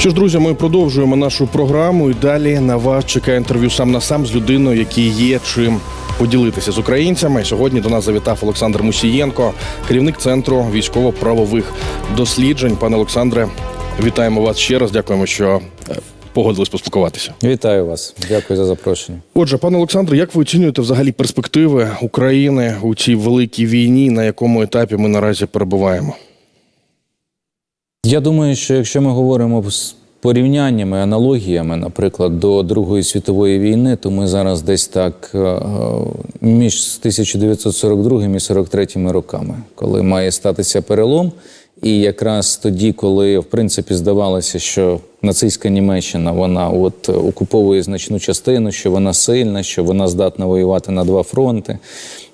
Що ж, друзі, ми продовжуємо нашу програму і далі на вас чекає інтерв'ю сам на сам з людиною, який є чим поділитися з українцями. Сьогодні до нас завітав Олександр Мусієнко, керівник центру військово-правових досліджень. Пане Олександре, вітаємо вас ще раз. Дякуємо, що е, погодились поспілкуватися. Вітаю вас, дякую за запрошення. Отже, пане Олександре, як ви оцінюєте взагалі перспективи України у цій великій війні, на якому етапі ми наразі перебуваємо? Я думаю, що якщо ми говоримо порівняннями, аналогіями, наприклад, до Другої світової війни, то ми зараз десь так е, між 1942 і 43 роками, коли має статися перелом. І якраз тоді, коли в принципі здавалося, що нацистська Німеччина вона от окуповує значну частину, що вона сильна, що вона здатна воювати на два фронти.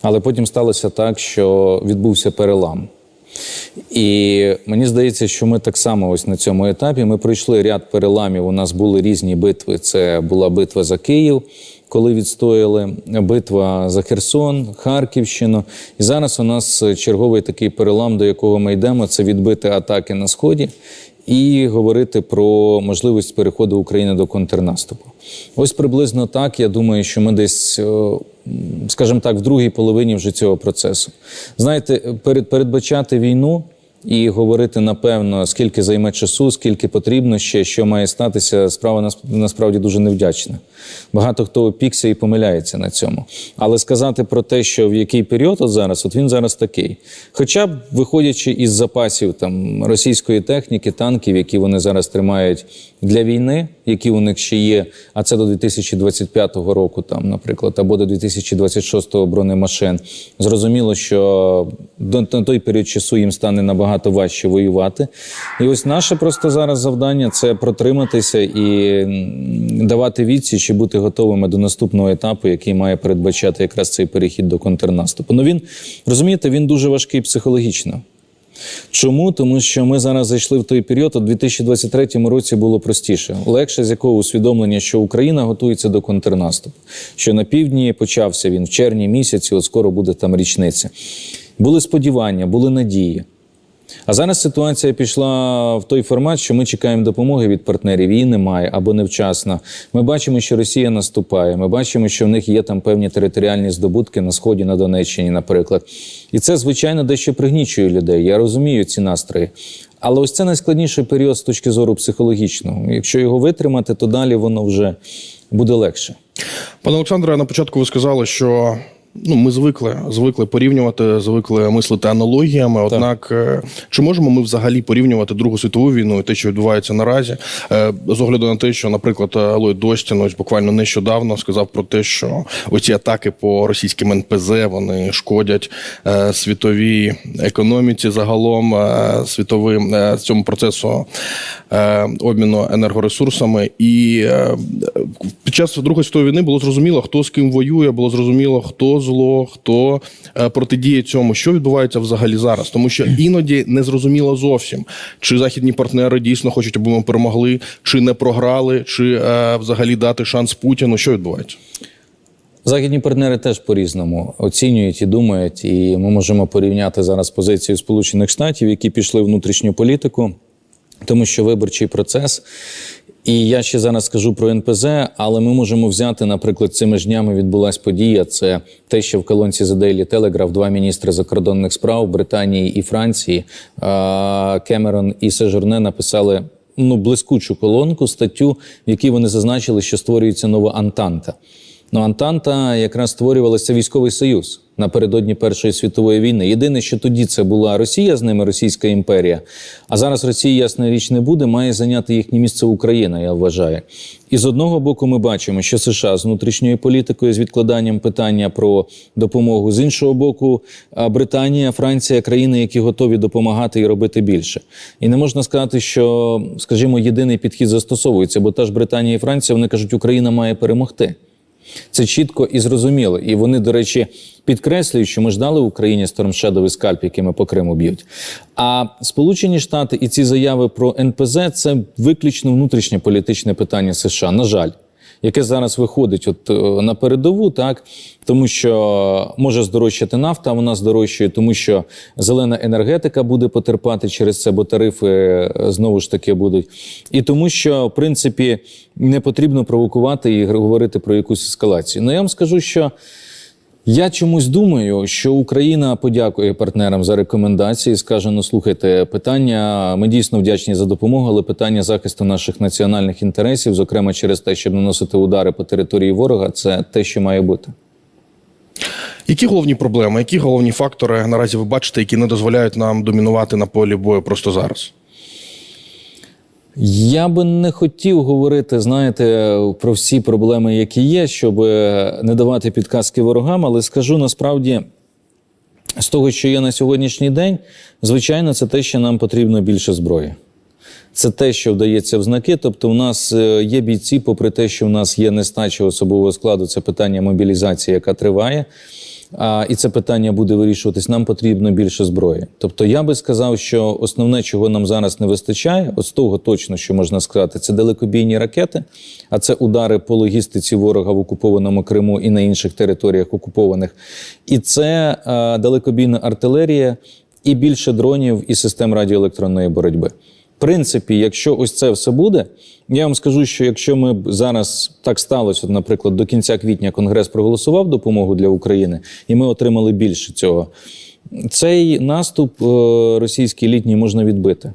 Але потім сталося так, що відбувся перелам. І мені здається, що ми так само ось на цьому етапі ми пройшли ряд переламів. У нас були різні битви. Це була битва за Київ, коли відстояли, битва за Херсон, Харківщину. І зараз у нас черговий такий перелам, до якого ми йдемо, це відбити атаки на сході. І говорити про можливість переходу України до контрнаступу. Ось приблизно так. Я думаю, що ми десь, е, скажімо так, в другій половині вже цього процесу. Знаєте, перед, передбачати війну і говорити напевно, скільки займе часу, скільки потрібно ще, що має статися, справа нас- насправді дуже невдячна. Багато хто опікся і помиляється на цьому. Але сказати про те, що в який період от зараз, от він зараз такий. Хоча б виходячи із запасів там російської техніки, танків, які вони зараз тримають для війни, які у них ще є, а це до 2025 року, там, наприклад, або до 2026 бронемашин. Зрозуміло, що на той період часу їм стане набагато важче воювати. І ось наше просто зараз завдання це протриматися і давати відсіч і бути готовими до наступного етапу, який має передбачати якраз цей перехід до контрнаступу. Ну він розумієте, він дуже важкий психологічно. Чому? Тому що ми зараз зайшли в той період, у 2023 році було простіше. Легше з якого усвідомлення, що Україна готується до контрнаступу. Що на півдні почався він в червні місяці, от скоро буде там річниця. Були сподівання, були надії. А зараз ситуація пішла в той формат, що ми чекаємо допомоги від партнерів. Її немає або невчасно. Ми бачимо, що Росія наступає. Ми бачимо, що в них є там певні територіальні здобутки на сході, на Донеччині, наприклад. І це, звичайно, дещо пригнічує людей. Я розумію ці настрої. Але ось це найскладніший період з точки зору психологічного. Якщо його витримати, то далі воно вже буде легше. Пане Олександре, на початку ви сказали, що ну ми звикли звикли порівнювати, звикли мислити аналогіями. Однак, е, чи можемо ми взагалі порівнювати Другу світову війну і те, що відбувається наразі, Е, з огляду на те, що, наприклад, Ллойд Достін ось буквально нещодавно сказав про те, що оці атаки по російським НПЗ вони шкодять е, світовій економіці, загалом світовим цьому процесу обміну енергоресурсами. І під час Другої світової війни було зрозуміло, хто з ким воює, було зрозуміло, хто зло, хто е, протидіє цьому, що відбувається взагалі зараз. Тому що іноді не зрозуміло зовсім, чи західні партнери дійсно хочуть, аби ми перемогли, чи не програли, чи е, взагалі дати шанс Путіну. Що відбувається? Західні партнери теж по-різному оцінюють і думають, і ми можемо порівняти зараз позицію Сполучених Штатів, які пішли внутрішню політику, тому що виборчий процес. І я ще зараз скажу про НПЗ, але ми можемо взяти, наприклад, цими ж днями відбулася подія. Це те, що в колонці The Daily Telegraph два міністри закордонних справ Британії і Франції Кемерон і Сежурне написали ну блискучу колонку, статтю, в якій вони зазначили, що створюється нова Антанта. Ну, Антанта якраз створювалася військовий союз напередодні Першої світової війни. Єдине, що тоді це була Росія з ними, Російська імперія. А зараз Росії, ясна річ, не буде, має зайняти їхнє місце Україна, я вважаю. І з одного боку, ми бачимо, що США з внутрішньою політикою, з відкладанням питання про допомогу, з іншого боку, Британія, Франція, країни, які готові допомагати і робити більше. І не можна сказати, що, скажімо, єдиний підхід застосовується, бо та ж Британія і Франція вони кажуть, Україна має перемогти. Це чітко і зрозуміло. І вони, до речі, підкреслюють, що ми ж дали Україні стормшедовий скальп, якими по Криму б'ють. А Сполучені Штати і ці заяви про НПЗ це виключно внутрішнє політичне питання США. На жаль. Яке зараз виходить от е, на передову, так тому що може здорожчати нафта, вона здорожчує, тому що зелена енергетика буде потерпати через це, бо тарифи е, знову ж таки будуть. І тому, що в принципі не потрібно провокувати і говорити про якусь ескалацію. Ну я вам скажу, що. Я чомусь думаю, що Україна подякує партнерам за рекомендації. Скаже: ну слухайте, питання ми дійсно вдячні за допомогу, але питання захисту наших національних інтересів, зокрема через те, щоб наносити удари по території ворога, це те, що має бути. Які головні проблеми, які головні фактори наразі ви бачите, які не дозволяють нам домінувати на полі бою просто зараз? Я би не хотів говорити, знаєте, про всі проблеми, які є, щоб не давати підказки ворогам, але скажу насправді. З того, що є на сьогоднішній день, звичайно, це те, що нам потрібно більше зброї. Це те, що вдається в знаки. Тобто, у нас е, є бійці, попри те, що в нас є нестача особового складу, це питання мобілізації, яка триває. А, і це питання буде вирішуватись. Нам потрібно більше зброї. Тобто, я би сказав, що основне, чого нам зараз не вистачає, от з того точно, що можна сказати, це далекобійні ракети, а це удари по логістиці ворога в окупованому Криму і на інших територіях окупованих. І це а, далекобійна артилерія, і більше дронів і систем радіоелектронної боротьби. Принципі, якщо ось це все буде, я вам скажу, що якщо ми зараз так сталося, наприклад, до кінця квітня Конгрес проголосував допомогу для України, і ми отримали більше цього, цей наступ е, російський літній можна відбити.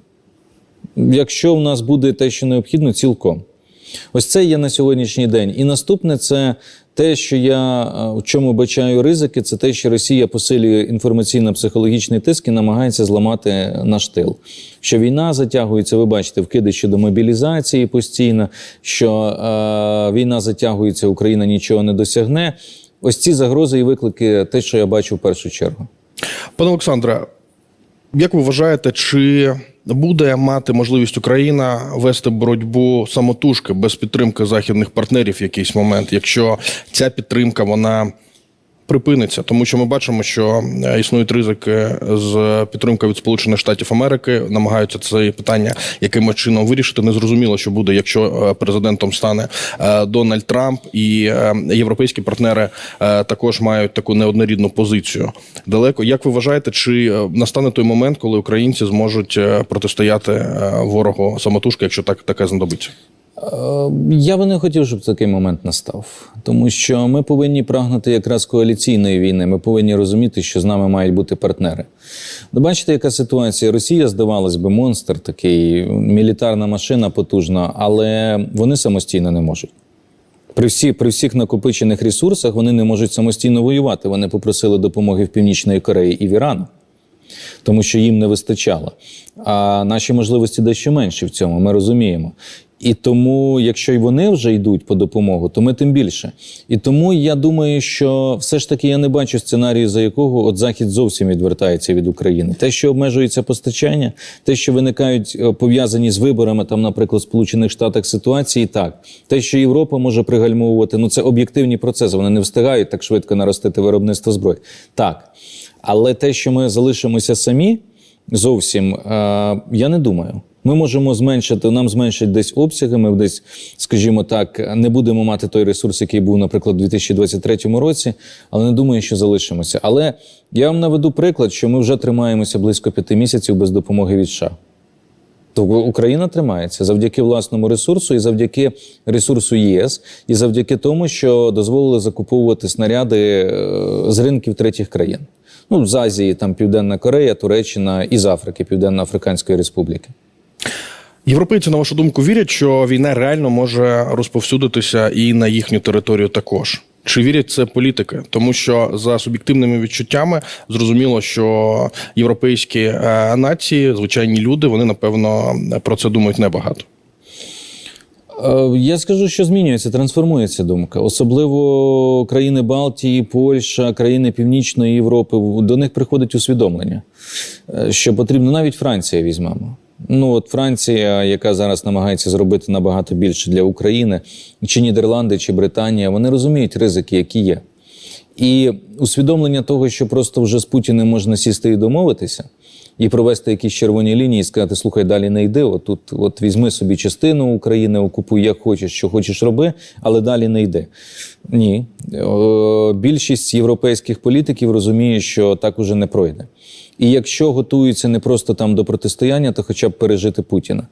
Якщо в нас буде те, що необхідно, цілком. Ось це є на сьогоднішній день. І наступне це те, що я е, в чому бачаю ризики, це те, що Росія посилює інформаційно-психологічний тиск і намагається зламати наш тил. Що війна затягується, ви бачите, вкиди щодо мобілізації постійно, що е, війна затягується, Україна нічого не досягне. Ось ці загрози і виклики, те, що я бачу в першу чергу. Пане Олександре, як ви вважаєте, чи буде мати можливість Україна вести боротьбу самотужки без підтримки західних партнерів в якийсь момент, якщо ця підтримка вона припиниться? Тому що ми бачимо, що існують ризики з підтримкою від Сполучених Штатів Америки, намагаються це питання якимось чином вирішити. Незрозуміло, що буде, якщо е, президентом стане е, Дональд Трамп, і е, європейські партнери також мають таку неоднорідну позицію. Далеко як ви вважаєте, чи настане той момент, коли українці зможуть протистояти ворогу самотужки, якщо так таке знадобиться? Е, Я би не хотів, щоб такий момент настав, тому що ми повинні прагнути якраз коаліційної війни. Ми повинні розуміти, що з нами мають бути партнери. Бачите, яка ситуація? Росія, здавалось би, монстр, такий мілітарна машина потужна, але вони самостійно не можуть. При, всі, при всіх накопичених ресурсах вони не можуть самостійно воювати. Вони попросили допомоги в Північної Кореї і в Ірану тому що їм не вистачало. А наші можливості дещо менші в цьому, ми розуміємо. І тому, якщо й вони вже йдуть по допомогу, то ми тим більше. І тому я думаю, що все ж таки я не бачу сценарію, за якого от Захід зовсім відвертається від України. Те, що обмежується постачання, те, що виникають е, пов'язані з виборами, там, наприклад, в Сполучених Штатах ситуації, так те, що Європа може пригальмовувати, ну це об'єктивні процеси. Вони не встигають так швидко наростити виробництво зброї. Так. Але те, що ми залишимося самі, зовсім е, я не думаю. Ми можемо зменшити, нам зменшать десь обсяги. Ми десь, скажімо так, не будемо мати той ресурс, який був, наприклад, у 2023 році, але не думаю, що залишимося. Але я вам наведу приклад, що ми вже тримаємося близько п'яти місяців без допомоги від США. Тобто Україна тримається завдяки власному ресурсу і завдяки ресурсу ЄС, і завдяки тому, що дозволили закуповувати снаряди е, з ринків третіх країн. Ну, з Азії, там Південна Корея, Туреччина і з Африки, Південно-Африканської Республіки. Європейці, на вашу думку, вірять, що війна реально може розповсюдитися і на їхню територію також. Чи вірять це політики? Тому що за суб'єктивними відчуттями зрозуміло, що європейські е, нації, звичайні люди, вони напевно про це думають небагато. Е, Я скажу, що змінюється, трансформується думка. Особливо країни Балтії, Польща, країни Північної Європи. До них приходить усвідомлення, е, що потрібно навіть Франція візьмемо. Ну от Франція, яка зараз намагається зробити набагато більше для України, чи Нідерланди, чи Британія, вони розуміють ризики, які є. І усвідомлення того, що просто вже з Путіним можна сісти і домовитися, і провести якісь червоні лінії і сказати: слухай, далі не йди. Отут, от візьми собі частину України, окупуй як хочеш, що хочеш роби, але далі не йди. Ні. Е, Більшість європейських політиків розуміє, що так уже не пройде. І якщо готуються не просто там до протистояння, то хоча б пережити Путіна.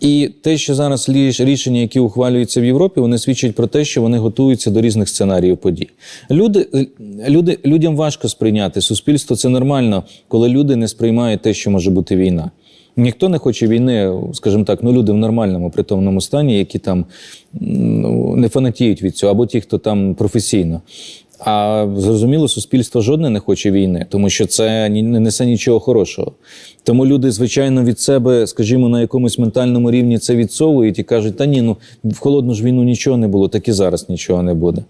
І те, що зараз рішення, які ухвалюються в Європі, вони свідчать про те, що вони готуються до різних сценаріїв подій. Люди, люди, людям важко сприйняти суспільство. Це нормально, коли люди не сприймають те, що може бути війна. Ніхто не хоче війни, скажімо так, ну люди в нормальному притомному стані, які там ну, не фанатіють від цього, або ті, хто там професійно. А зрозуміло, суспільство жодне не хоче війни, тому що це не несе нічого хорошого. Тому люди, звичайно, від себе, скажімо, на якомусь ментальному рівні це відсовують і кажуть: та ні, ну в холодну ж війну нічого не було, так і зараз нічого не буде.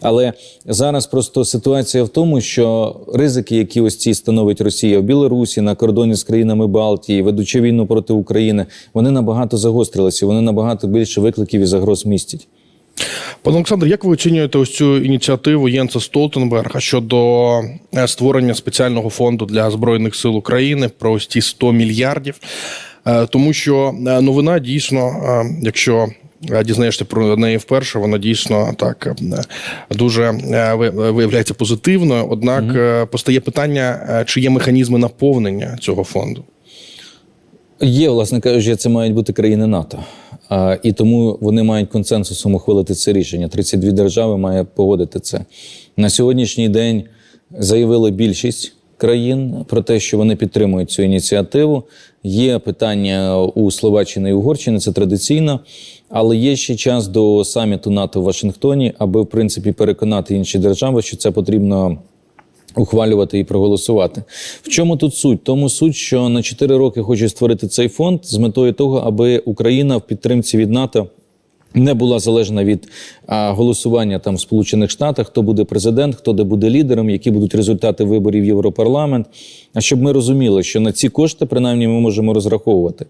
Але зараз просто ситуація в тому, що ризики, які ось ці становить Росія в Білорусі на кордоні з країнами Балтії, ведучи війну проти України, вони набагато загострилися, вони набагато більше викликів і загроз містять. Пане Олександр, як ви оцінюєте ось цю ініціативу Єнса Столтенберга щодо е, створення спеціального фонду для збройних сил України про ось ці 100 мільярдів? Е, Тому що е, новина дійсно, якщо дізнаєшся про неї вперше, вона дійсно так дуже ви- виявляється позитивною. Однак е, постає питання, чи є механізми наповнення цього фонду? Є, власне кажучи, це мають бути країни НАТО. А, і тому вони мають консенсусом ухвалити це рішення. 32 держави має погодити це. На сьогоднішній день заявила більшість країн про те, що вони підтримують цю ініціативу. Є питання у Словаччини і Угорщини, це традиційно, але є ще час до саміту НАТО в Вашингтоні, аби в принципі переконати інші держави, що це потрібно ухвалювати і проголосувати. В чому тут суть? Тому суть, що на 4 роки хочуть створити цей фонд з метою того, аби Україна в підтримці від НАТО. Не була залежна від а, голосування там в Сполучених Штатах, хто буде президент, хто де буде лідером, які будуть результати виборів в Європарламент. А щоб ми розуміли, що на ці кошти принаймні ми можемо розраховувати.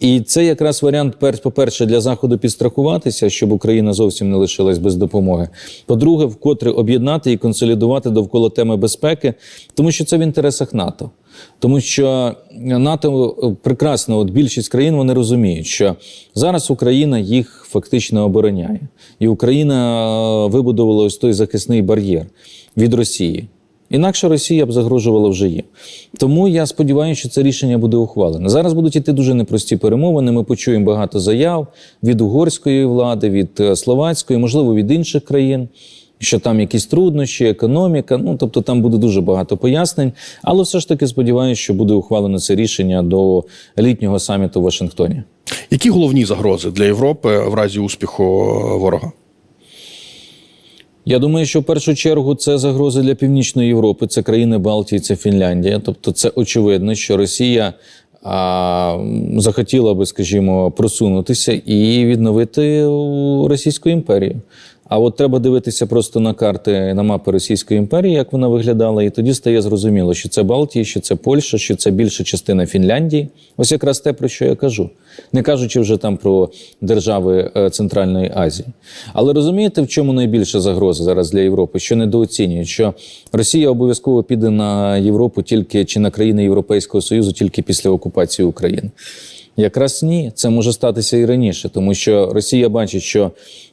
І це якраз варіант, перш, по-перше, для заходу підстрахуватися, щоб Україна зовсім не лишилась без допомоги. По-друге, вкотре об'єднати і консолідувати довкола теми безпеки, тому що це в інтересах НАТО. Тому що НАТО прекрасно, от більшість країн вони розуміють, що зараз Україна їх фактично обороняє, і Україна е, вибудувала ось той захисний бар'єр від Росії. Інакше Росія б загрожувала вже є. Тому я сподіваюся, що це рішення буде ухвалене. Зараз будуть іти дуже непрості перемовини. Ми почуємо багато заяв від угорської влади, від е, словацької, можливо, від інших країн. Що там якісь труднощі, економіка, ну тобто там буде дуже багато пояснень, але все ж таки сподіваюся, що буде ухвалено це рішення до літнього саміту в Вашингтоні. Які головні загрози для Європи в разі успіху ворога? Я думаю, що в першу чергу це загрози для Північної Європи, це країни Балтії, це Фінляндія. Тобто, це очевидно, що Росія а, захотіла би, скажімо, просунутися і відновити Російську імперію. А от треба дивитися просто на карти, на мапи Російської імперії, як вона виглядала, і тоді стає зрозуміло, що це Балтія, що це Польща, що це більша частина Фінляндії. Ось якраз те, про що я кажу. Не кажучи вже там про держави е, Центральної Азії. Але розумієте, в чому найбільша загроза зараз для Європи? Що недооцінюють, що Росія обов'язково піде на Європу тільки чи на країни Європейського Союзу тільки після окупації України. Якраз ні, це може статися і раніше, тому що Росія бачить, що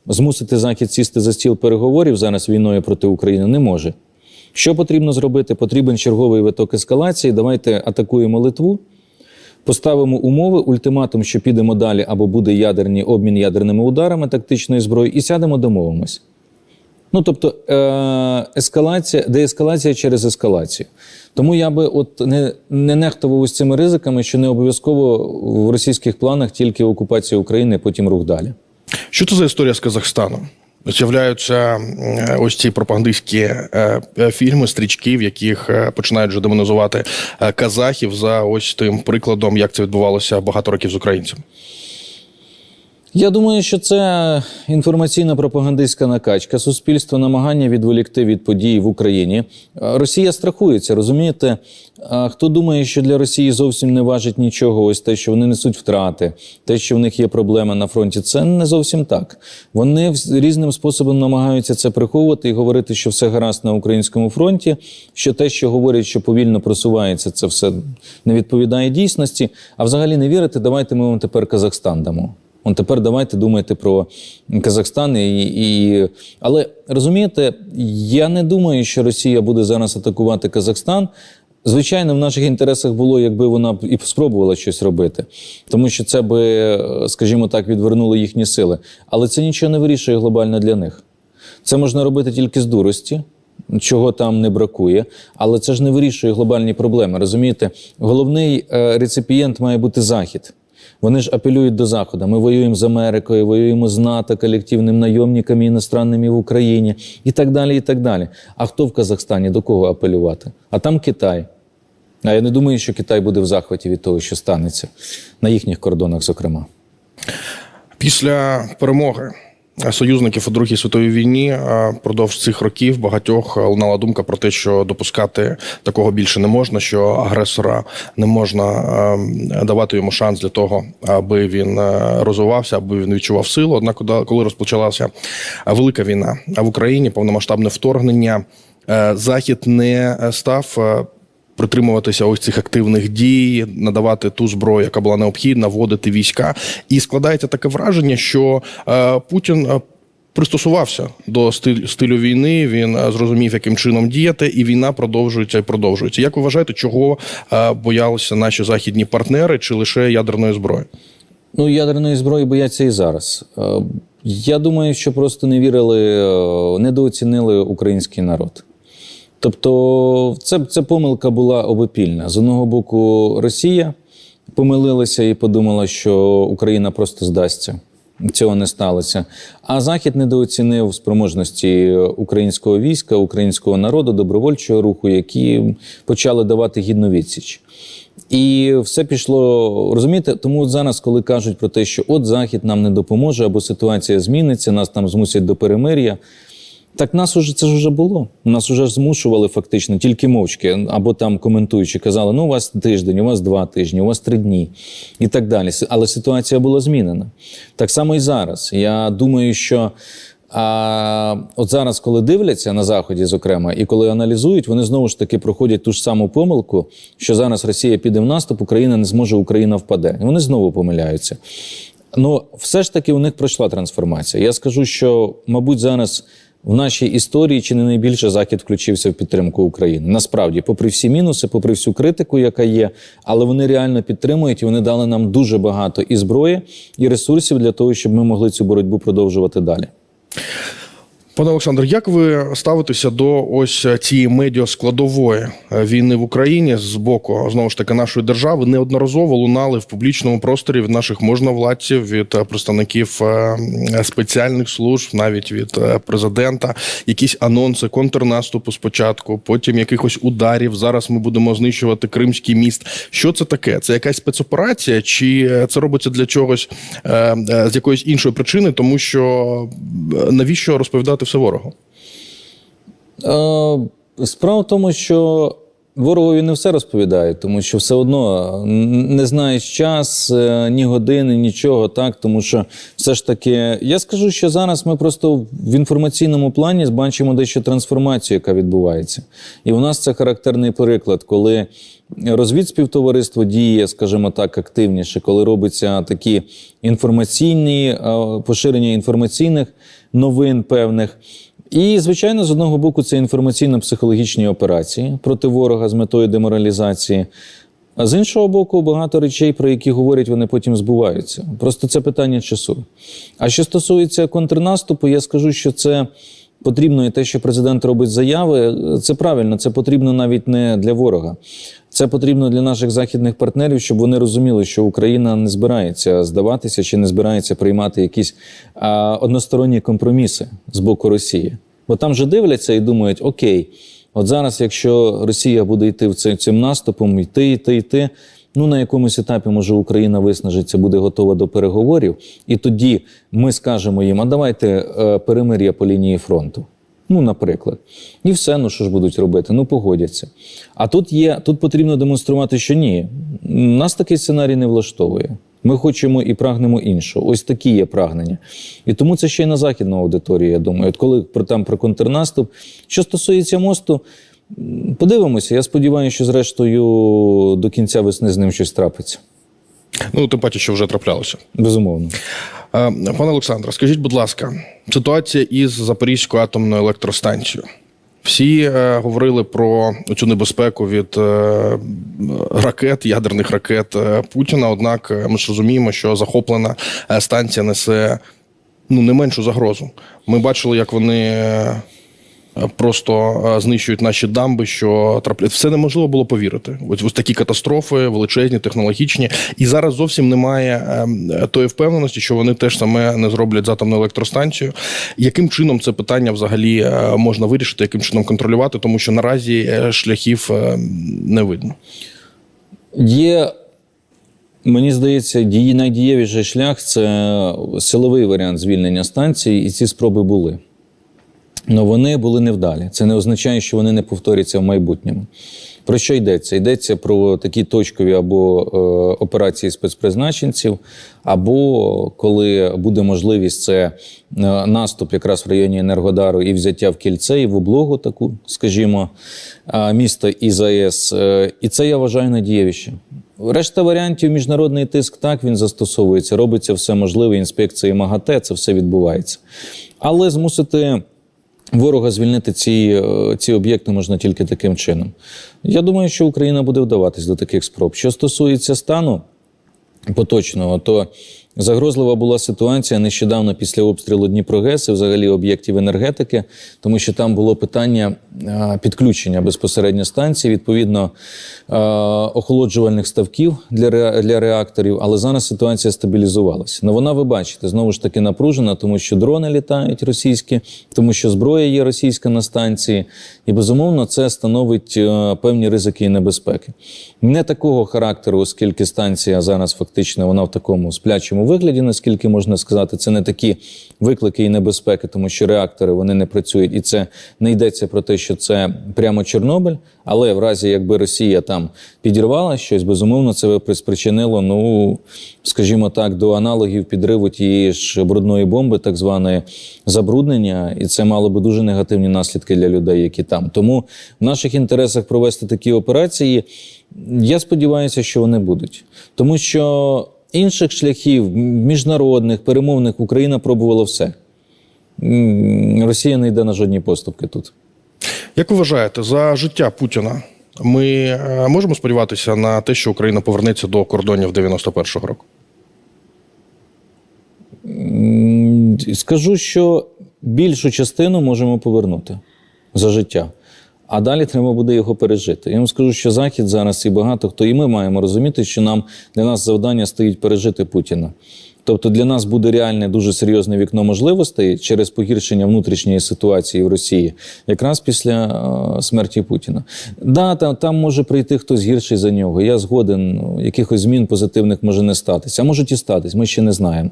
змусити Захід сісти за стіл переговорів зараз війною проти України не може. Що потрібно зробити? Потрібен черговий виток ескалації. Давайте атакуємо Литву, поставимо умови, ультиматум, що підемо далі, або буде ядерні обмін ядерними ударами тактичної зброї, і сядемо, домовимось. Ну, тобто е- ескалація, деескалація через ескалацію. Тому я би от не, не нехтував ось цими ризиками, що не обов'язково в російських планах тільки окупація України, потім рух далі. Що це за історія з Казахстаном? З'являються е, ось ці пропагандистські е, фільми, стрічки, в яких починають вже демонізувати казахів за ось тим прикладом, як це відбувалося багато років з українцями. Я думаю, що це інформаційна пропагандистська накачка суспільства, намагання відволікти від подій в Україні. Росія страхується, розумієте? А Хто думає, що для Росії зовсім не важить нічого, ось те, що вони несуть втрати, те, що в них є проблеми на фронті, це не зовсім так. Вони різним способом намагаються це приховувати і говорити, що все гаразд на українському фронті, що те, що говорять, що повільно просувається, це все не відповідає дійсності. А взагалі не вірите, давайте ми вам тепер Казахстан дамо. Он тепер давайте думайте про Казахстан і, і. Але розумієте, я не думаю, що Росія буде зараз атакувати Казахстан. Звичайно, в наших інтересах було, якби вона і спробувала щось робити, тому що це би, скажімо так, відвернуло їхні сили. Але це нічого не вирішує глобально для них. Це можна робити тільки з дурості, чого там не бракує, але це ж не вирішує глобальні проблеми. Розумієте, головний е, реципієнт має бути Захід. Вони ж апелюють до Заходу. Ми воюємо з Америкою, воюємо з НАТО, колективними найомниками іностранними в Україні і так далі. і так далі. А хто в Казахстані до кого апелювати? А там Китай. А я не думаю, що Китай буде в захваті від того, що станеться на їхніх кордонах, зокрема. Після перемоги союзників у Другій світовій війні е, впродовж цих років багатьох лунала думка про те, що допускати такого більше не можна, що агресора не можна е, давати йому шанс для того, аби він е, розвивався, аби він відчував силу. Однак, коли- коли розпочалася велика війна в Україні, повномасштабне вторгнення, е, захід не став. Притримуватися ось цих активних дій, надавати ту зброю, яка була необхідна, вводити війська. І складається таке враження, що е, Путін. е, Пристосувався до стилю, стилю війни, він е, зрозумів, яким чином діяти, і війна продовжується і продовжується. Як ви вважаєте, чого боялися наші західні партнери, чи лише ядерної зброї? Ну, ядерної зброї бояться і зараз. Я думаю, що просто не вірили, недооцінили український народ. Тобто, це, це помилка була обопільна. З одного боку, Росія помилилася і подумала, що Україна просто здасться. Цього не сталося. А Захід недооцінив спроможності українського війська, українського народу, добровольчого руху, які почали давати гідну відсіч. І все пішло, розумієте, тому зараз, коли кажуть про те, що от Захід нам не допоможе, або ситуація зміниться, нас там змусять до перемир'я. Так нас уже це ж вже було. Нас уже змушували фактично тільки мовчки, або там коментуючи, казали: ну у вас тиждень, у вас два тижні, у вас три дні і так далі. Але ситуація була змінена. Так само і зараз. Я думаю, що а, от зараз, коли дивляться на заході, зокрема, і коли аналізують, вони знову ж таки проходять ту ж саму помилку, що зараз Росія піде в наступ, Україна не зможе, Україна впаде. І вони знову помиляються. Ну, все ж таки у них пройшла трансформація. Я скажу, що, мабуть, зараз в нашій історії чи не найбільше Захід включився в підтримку України. Насправді, попри всі мінуси, попри всю критику, яка є, але вони реально підтримують і вони дали нам дуже багато і зброї, і ресурсів для того, щоб ми могли цю боротьбу продовжувати далі. Пане Олександр, як ви ставитеся до ось цієї медіаскладової е, війни в Україні з боку знову ж таки нашої держави? Неодноразово лунали в публічному просторі від наших можновладців, від е, представників е, спеціальних служб, навіть від е, президента, якісь анонси контрнаступу спочатку, потім якихось ударів. Зараз ми будемо знищувати Кримський міст. Що це таке? Це якась спецоперація, чи е, це робиться для чогось е, е, з якоїсь іншої причини? Тому що е, навіщо розповідати все ворогу? Е, Справа в тому, що ворогові не все розповідає, тому що все одно не знаєш час, е, ні години, нічого, так. Тому що все ж таки, я скажу, що зараз ми просто в інформаційному плані бачимо дещо трансформацію, яка відбувається. І у нас це характерний приклад, коли розвідспівтовариство діє, скажімо так, активніше, коли робиться такі інформаційні е, поширення інформаційних новин певних. І, звичайно, з одного боку, це інформаційно-психологічні операції проти ворога з метою деморалізації. А з іншого боку, багато речей, про які говорять, вони потім збуваються. Просто це питання часу. А що стосується контрнаступу, я скажу, що це потрібно і те, що президент робить заяви, це правильно, це потрібно навіть не для ворога. Це потрібно для наших західних партнерів, щоб вони розуміли, що Україна не збирається здаватися чи не збирається приймати якісь а, односторонні компроміси з боку Росії. Бо там же дивляться і думають: окей, от зараз, якщо Росія буде йти в цим наступом, йти, йти, йти, Ну на якомусь етапі може Україна виснажиться, буде готова до переговорів, і тоді ми скажемо їм: а давайте е, перемир'я по лінії фронту. Ну, наприклад, і все, ну що ж будуть робити? Ну погодяться. А тут є, тут потрібно демонструвати, що ні, нас такий сценарій не влаштовує. Ми хочемо і прагнемо іншого. Ось такі є прагнення. І тому це ще й на західну аудиторію, я думаю. От коли про там про контрнаступ. Що стосується мосту, подивимося. Я сподіваюся, що зрештою до кінця весни з ним щось трапиться. Ну, тим паче, що вже траплялося. Безумовно. Е, Пане Олександре, скажіть, будь ласка, ситуація із Запорізькою атомною електростанцією. Всі е, говорили про цю небезпеку від е, ракет, ядерних ракет е, Путіна. Однак е, ми ж розуміємо, що захоплена станція несе ну, не меншу загрозу. Ми бачили, як вони. Просто е, знищують наші дамби, що трапляють. Все неможливо було повірити. Ось, ось такі катастрофи, величезні, технологічні. І зараз зовсім немає ем, тої впевненості, що вони теж саме не зроблять з атомну електростанцію. Яким чином це питання взагалі е, можна вирішити, яким чином контролювати, тому що наразі е, шляхів не видно. Є, мені здається, дії, найдієвіший шлях це силовий варіант звільнення станції, і ці спроби були. Але вони були невдалі. Це не означає, що вони не повторяться в майбутньому. Про що йдеться? Йдеться про такі точкові або е, операції спецпризначенців, або коли буде можливість це е, наступ якраз в районі Енергодару і взяття в кільце, і в облогу таку, скажімо, е, міста і ЗАЕС. Е, і це я вважаю надієвіше. Решта варіантів міжнародний тиск так він застосовується, робиться все можливе. Інспекції МАГАТЕ, це все відбувається. Але змусити ворога звільнити ці, е, ці об'єкти можна тільки таким чином. Я думаю, що Україна буде вдаватись до таких спроб. Що стосується стану поточного, то загрозлива була ситуація нещодавно після обстрілу Дніпрогес і взагалі об'єктів енергетики, тому що там було питання е, підключення безпосередньо станції, відповідно е, охолоджувальних ставків для, для реакторів. Але зараз ситуація стабілізувалася. Ну вона, ви бачите, знову ж таки напружена, тому що дрони літають російські, тому що зброя є російська на станції, і безумовно це становить е, певні ризики і небезпеки. Не такого характеру, оскільки станція зараз фактично вона в такому сплячому вигляді, наскільки можна сказати, це не такі виклики і небезпеки, тому що реактори вони не працюють, і це не йдеться про те, що це прямо Чорнобиль. Але в разі, якби Росія там підірвала щось, безумовно, це би спричинило, ну скажімо так, до аналогів підриву тієї ж брудної бомби, так званої забруднення, і це мало би дуже негативні наслідки для людей, які там. Тому в наших інтересах провести такі операції. Я сподіваюся, що вони будуть, тому що інших шляхів міжнародних перемовних Україна пробувала все. Росія не йде на жодні поступки тут. Як ви вважаєте, за життя Путіна ми е, можемо сподіватися на те, що Україна повернеться до кордонів 91-го року? Скажу, що більшу частину можемо повернути за життя. А далі треба буде його пережити. Я вам скажу, що Захід зараз і багато хто, і ми маємо розуміти, що нам для нас завдання стоїть пережити Путіна. Тобто для нас буде реальне дуже серйозне вікно можливостей через погіршення внутрішньої ситуації в Росії, якраз після е, смерті Путіна. Да, там, там може прийти хтось гірший за нього. Я згоден, ну, якихось змін позитивних може не статися. А можуть і статись, ми ще не знаємо.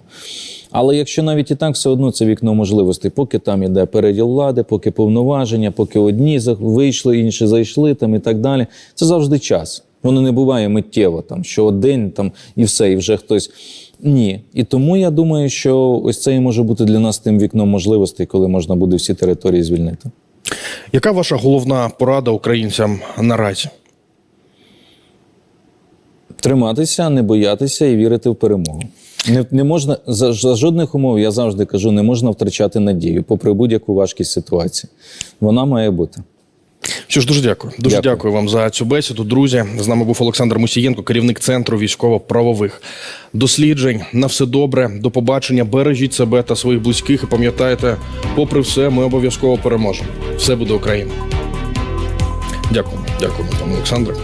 Але якщо навіть і так, все одно це вікно можливостей, поки там іде переділ влади, поки повноваження, поки одні вийшли, інші зайшли там і так далі. Це завжди час. Воно не буває миттєво, там що день там і все, і вже хтось. Ні. І тому я думаю, що ось це і може бути для нас тим вікном можливостей, коли можна буде всі території звільнити. Яка ваша головна порада українцям наразі? Триматися, не боятися і вірити в перемогу. Не, не можна за, за жодних умов, я завжди кажу, не можна втрачати надію, попри будь-яку важкість ситуації. Вона має бути. Що ж, дуже дякую. Дуже Дякую. дякую. вам за цю бесіду. Друзі, з нами був Олександр Мусієнко, керівник центру військово-правових досліджень. На все добре. До побачення. Бережіть себе та своїх близьких. І пам'ятайте, попри все, ми обов'язково переможемо. Все буде Україна. Дякую. Дякую, пане Олександре.